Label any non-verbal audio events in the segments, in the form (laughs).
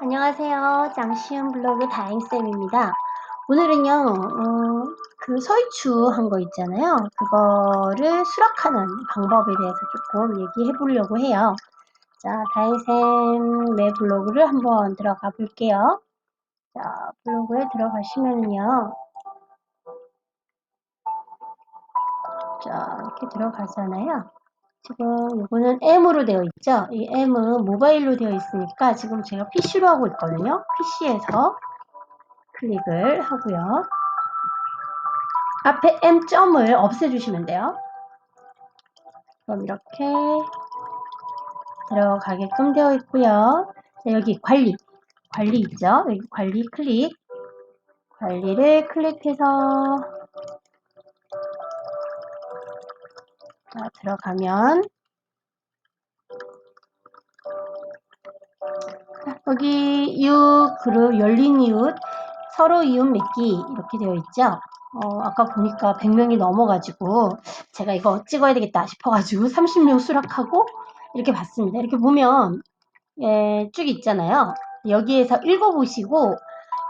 안녕하세요. 장시은 블로그 다행쌤입니다. 오늘은요, 어, 그 서이추 한 거 있잖아요. 그거를 수락하는 방법에 대해서 조금 얘기해 보려고 해요. 자, 다행쌤 내 블로그를 한번 들어가 볼게요. 자, 블로그에 들어가시면은요. 자, 이렇게 들어가잖아요. 지금 이거는 M으로 되어 있죠. 이 M은 모바일로 되어 있으니까 지금 제가 PC로 하고 있거든요. PC에서 클릭을 하고요. 앞에 M 점을 없애주시면 돼요. 그럼 이렇게 들어가게끔 되어 있고요. 자, 여기 관리, 관리 있죠? 여기 관리 클릭, 관리를 클릭해서 자, 들어가면 여기 이웃 그룹 열린 이웃 서로 이웃 맺기 이렇게 되어 있죠. 어, 아까 보니까 100명이 넘어가지고 제가 이거 찍어야 되겠다 싶어가지고 (laughs) 30명 수락하고 이렇게 봤습니다. 이렇게 보면 예, 쭉 있잖아요. 여기에서 읽어보시고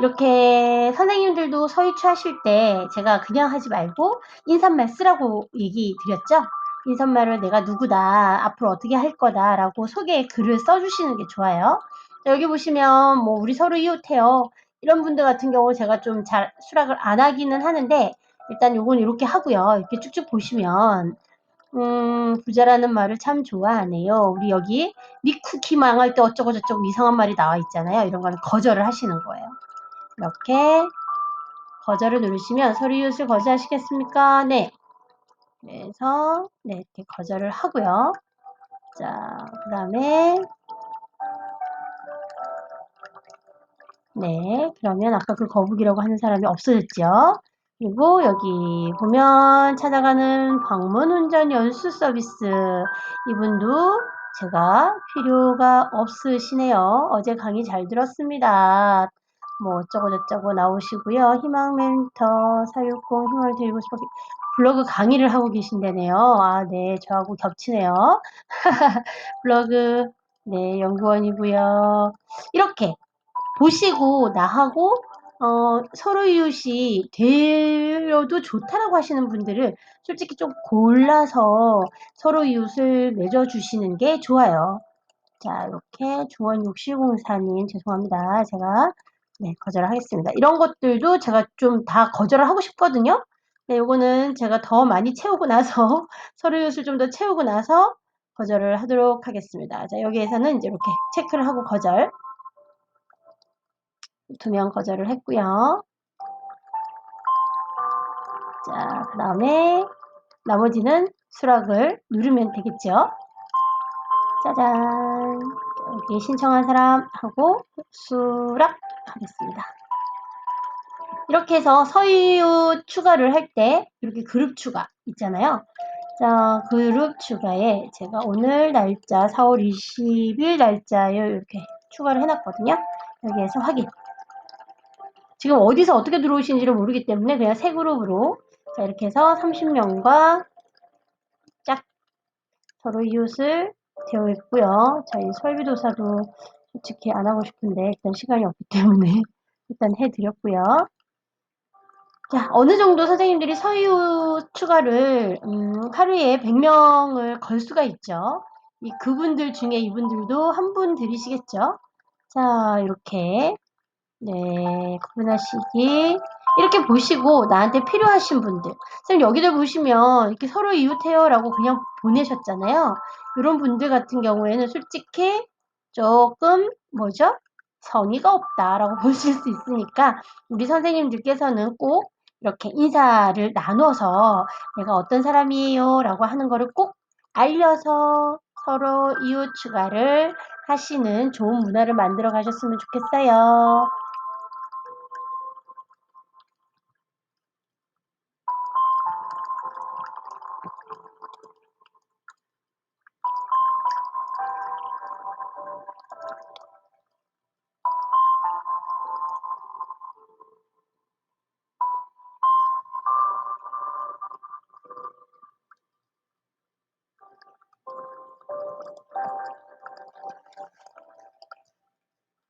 이렇게 선생님들도 서유치 하실 때 제가 그냥 하지 말고 인사말 쓰라고 얘기 드렸죠. 인사말을 내가 누구다, 앞으로 어떻게 할 거다 라고 소개 글을 써주시는 게 좋아요. 여기 보시면 뭐 우리 서로 이웃해요. 이런 분들 같은 경우 제가 좀 잘 수락을 안 하기는 하는데 일단 요건 이렇게 하고요. 이렇게 쭉쭉 보시면 음, 부자라는 말을 참 좋아하네요. 우리 여기 미쿠키 망할 때 어쩌고 저쩌고 이상한 말이 나와 있잖아요. 이런 거는 거절을 하시는 거예요. 이렇게 거절을 누르시면 서류 이웃을 거절하시겠습니까? 네. 그래서 네, 이렇게 거절을 하고요. 자, 그 다음에 네, 그러면 아까 그 거북이라고 하는 사람이 없어졌죠. 그리고 여기 보면 찾아가는 방문 운전 연수 서비스 이분도 제가 필요가 없으시네요. 어제 강의 잘 들었습니다. 뭐 어쩌고 저쩌고 나오시고요. 희망 멘터 사육공 힘을 드리고 싶어 블로그 강의를 하고 계신다네요. 아, 네, 저하고 겹치네요. (laughs) 블로그 네, 연구원이고요. 이렇게 보시고 나하고 어, 서로 이웃이 되려도 좋다라고 하시는 분들을 솔직히 좀 골라서 서로 이웃을 맺어주시는 게 좋아요. 자, 이렇게 중원 6704님 죄송합니다. 제가 네, 거절을 하겠습니다. 이런 것들도 제가 좀 다 거절을 하고 싶거든요. 네, 요거는 제가 더 많이 채우고 나서 (laughs) 서류 이웃을 좀더 채우고 나서 거절을 하도록 하겠습니다. 자, 여기에서는 이제 이렇게 체크를 하고 거절 두 명 거절을 했고요. 자, 그 다음에 나머지는 수락을 누르면 되겠죠. 짜잔. 여기 신청한 사람하고 수락 하겠습니다. 이렇게 해서 서유 추가를 할 때 이렇게 그룹 추가 있잖아요. 자, 그룹 추가에 제가 오늘 날짜 4월 20일 날짜에 이렇게 추가를 해놨거든요. 여기에서 확인. 지금 어디서 어떻게 들어오시는지를 모르기 때문에 그냥 새 그룹으로 자, 이렇게 해서 30명과 짝 서로 이웃을 되어 있고요. 자, 이 설비도사도 솔직히 안 하고 싶은데 일단 시간이 없기 때문에 (laughs) 일단 해드렸고요. 자, 어느 정도 선생님들이 서유 추가를 음, 하루에 100명을 걸 수가 있죠. 이 그분들 중에 이분들도 한 분 들이시겠죠. 자, 이렇게 네, 구분하시기 이렇게 보시고 나한테 필요하신 분들 선생님 여기를 보시면 이렇게 서로 이웃해요 라고 그냥 보내셨잖아요. 이런 분들 같은 경우에는 솔직히 조금 뭐죠? 성의가 없다라고 (laughs) 보실 수 있으니까 우리 선생님들께서는 꼭 이렇게 인사를 나눠서 내가 어떤 사람이에요 라고 하는 거를 꼭 알려서 서로 이웃 추가를 하시는 좋은 문화를 만들어 가셨으면 좋겠어요.